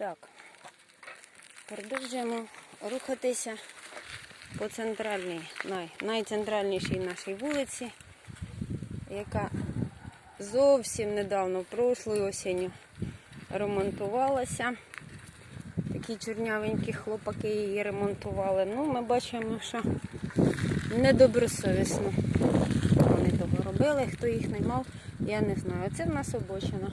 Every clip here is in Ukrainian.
Так, продовжуємо рухатися по центральній, най, найцентральнішій нашій вулиці, яка зовсім недавно, прошлою осінню, ремонтувалася. Такі чорнявенькі хлопаки її ремонтували. Ну, ми бачимо, що недобросовісно вони того робили. Хто їх наймав, я не знаю. Це в нас обочина.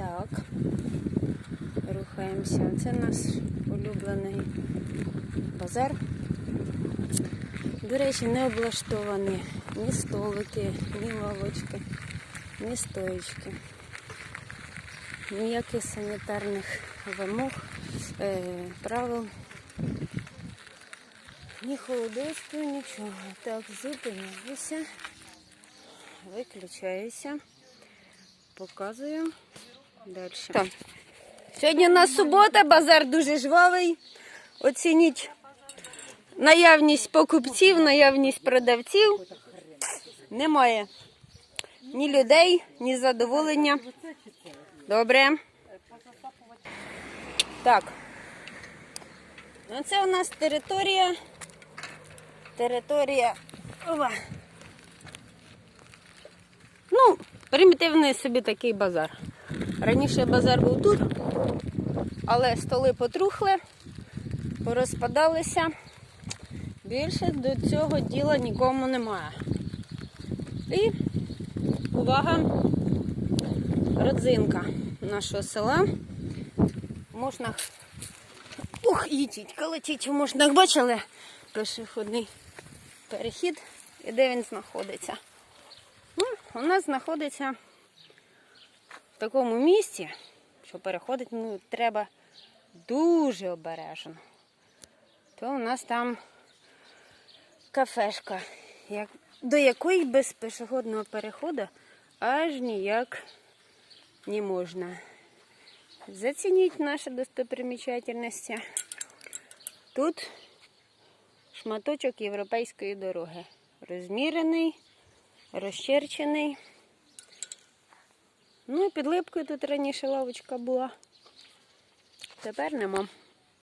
Так. Рухаємося. Це наш улюблений базар. До речі, не облаштовані ні столики, ні лавочки, ні стоїчки. Ніяких санітарних вимог, е, правил. Ні холодочку, нічого. Так, зупиняюся, виключаюся, показую далі. Так. Сьогодні у нас субота, базар дуже жвавий. Оцініть наявність покупців, наявність продавців. Немає ні людей, ні задоволення. Добре. Так. Ну, Це у нас територія. Територія. Ова. Ну, примітивний собі такий базар. Раніше базар був тут, але столи потрухли, порозпадалися. Більше до цього діла нікому немає. І увага, родзинка нашого села. Можна. Ух, їдіть, колетіть в можнах. Бачили пішохідний перехід і де він знаходиться. Ну, у нас знаходиться такому місці, що переходити ну, треба дуже обережно. То у нас там кафешка, як, до якої без пішохідного переходу аж ніяк не можна. Зацініть наші достопримічательності. Тут шматочок європейської дороги. Розмірений, розчерчений. Ну і під липкою тут раніше лавочка була. Тепер нема.